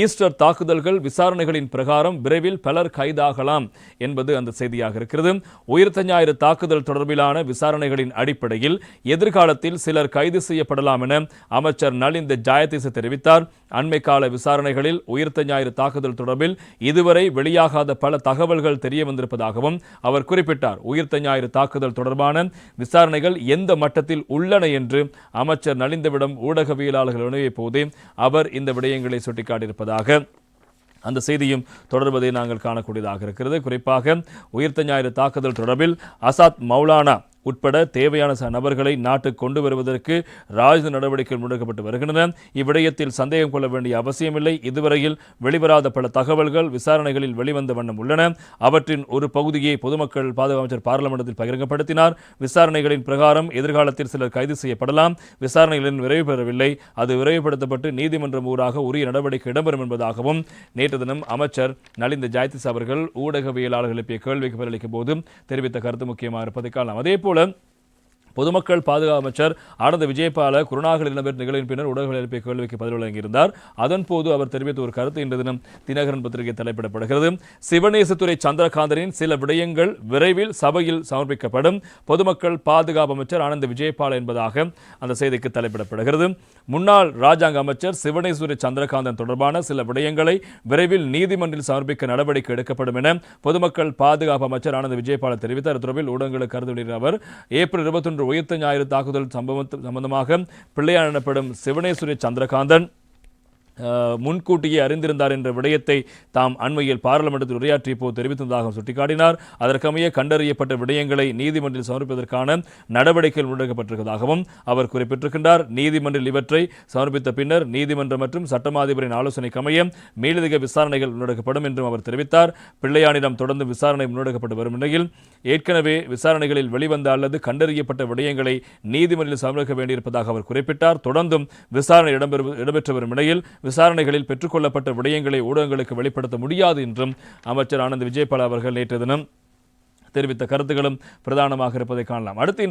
Easter தாக்குதல்கள் விசாரணைகளின் பிரகாரம் விரைவில் பலர் கைதாகலாம் என்பது அந்த செய்தியாக இருக்கிறது. உயிர்த்த ஞாயிறு தாக்குதல் தொடர்பிலான விசாரணைகளின் அடிப்படையில் எதிர்காலத்தில் சிலர் கைது செய்யப்படலாம் என அமைச்சர் நலிந்த ஜாயதிச தெரிவித்தார். அண்மை கால விசாரணைகளில் உயிர்த்த ஞாயிறு தாக்குதல் தொடர்பில் இதுவரை வெளியாகாத பல தகவல்கள் தெரிய வந்திருப்பதாகவும் அவர் குறிப்பிட்டார். உயிர்த்த ஞாயிறு தாக்குதல் தொடர்பான விசாரணைகள் எந்த மட்டத்தில் உள்ளன என்று அமைச்சர் நலிந்தவிடம் ஊடகவியலாளர்கள் வினவிய போது அவர் இந்த விடயங்களை இருப்பதாக அந்த செய்தியும் தொடர்வதை நாங்கள் காணக்கூடியதாக இருக்கிறது. குறிப்பாக உயிர்த்த ஞாயிறு தாக்குதல் தொடர்பில் அசாத் மௌலானா உட்பட தேவையான ச நபர்களை நாட்டுக்கு கொண்டு வருவதற்கு ராஜ்ய நடவடிக்கைகள் முன்னெடுக்கப்பட்டு வருகின்றன. இவ்விடயத்தில் சந்தேகம் கொள்ள வேண்டிய அவசியமில்லை. இதுவரையில் வெளிவராத பல தகவல்கள் விசாரணைகளில் வெளிவந்த வண்ணம் உள்ளன. அவற்றின் ஒரு பகுதியை பொதுமக்கள் பாதுகாப்பு அமைச்சர் பாராளுமன்றத்தில் பகிரங்கப்படுத்தினார். விசாரணைகளின் பிரகாரம் எதிர்காலத்தில் சிலர் கைது செய்யப்படலாம். விசாரணைகளின் விரைவு பெறவில்லை. அது விரைவுபடுத்தப்பட்டு நீதிமன்றம் ஊடாக உரிய நடவடிக்கை இடம்பெறும் என்பதாகவும் நேற்று தினம் அமைச்சர் நலிந்த ஜாயதிஸ் அவர்கள் ஊடகவியலாளர்கள் எழுப்பிய கேள்விக்கு பதிலளிக்கும் போது தெரிவித்த கருத்து முக்கியமாக இருப்பதை காணலாம். அதேபோல் போல பொதுமக்கள் பாதுகாப்பு அமைச்சர் ஆனந்த விஜயபால குருநாகல் இடம்பெற்ற நிகழ்வின் பின்னர் ஊடகங்கள் எழுப்பிய கேள்விக்கு பதில் வழங்கியிருந்தார். அதன் போது அவர் தெரிவித்த ஒரு கருத்து இன்று தினம் தினகரன் பத்திரிகை தலைப்பிடப்படுகிறது. சிவநேசத்துறை சந்திரகாந்தனின் சில விடயங்கள் விரைவில் சபையில் சமர்ப்பிக்கப்படும். பொதுமக்கள் பாதுகாப்பு அமைச்சர் ஆனந்த விஜயபால என்பதாக அந்த செய்திக்கு தலைப்பிடப்படுகிறது. முன்னாள் ராஜாங்க அமைச்சர் சிவனேஸ்வரி சந்திரகாந்தன் தொடர்பான சில விடயங்களை விரைவில் நீதிமன்றில் சமர்ப்பிக்க நடவடிக்கை எடுக்கப்படும் என பொதுமக்கள் பாதுகாப்பு அமைச்சர் ஆனந்த விஜயபால தெரிவித்தார். தொடர்பில் ஊடகங்களுக்கு கருத்து வெளியிட்ட அவர் ஏப்ரல் இருபத்தொன்று உயர்த்த ஞாயிறு தாக்குதல் சம்பவம் சம்பந்தமாக பிள்ளையார் எனப்படும் சிவனேஸ்வரி சந்திரகாந்தன். முன்கூட்டியே அறிந்திருந்தார் என்ற விடயத்தை தாம் அண்மையில் பாராளுமன்றத்தில் உரையாற்றிய போது தெரிவித்ததாக சுட்டிக்காட்டினார். அதற்கமைய கண்டறியப்பட்ட விடயங்களை நீதிமன்றில் சமர்ப்பிப்பதற்கான நடவடிக்கைகள் முன்னெடுக்கப்பட்டிருப்பதாகவும் அவர் குறிப்பிட்டிருக்கின்றார். நீதிமன்றில் இவற்றை சமர்ப்பித்த பின்னர் நீதிமன்றம் மற்றும் சட்டமாதிபரின் ஆலோசனைக்கமைய மேலதிக விசாரணைகள் முன்னெடுக்கப்படும் என்றும் அவர் தெரிவித்தார். பிள்ளையானிடம் தொடர்ந்து விசாரணை முன்னெடுக்கப்பட்டு வரும் நிலையில் ஏற்கனவே விசாரணைகளில் வெளிவந்த அல்லது கண்டறியப்பட்ட விடயங்களை நீதிமன்றில் சமர்ப்பிக்க வேண்டியிருப்பதாக அவர் குறிப்பிட்டார். தொடர்ந்தும் விசாரணை இடம்பெறு இடம்பெற்று வரும் நிலையில் விசாரணைகளில் பெற்றுக்கொள்ளப்பட்ட விடயங்களை ஊடகங்களுக்கு வெளிப்படுத்த முடியாது என்றும் அமைச்சர் ஆனந்த் விஜயபால் அவர்கள் நேற்று தினம் தெரிவித்த கருத்துகளும் பிரதானமாக இருப்பதை காணலாம். அடுத்து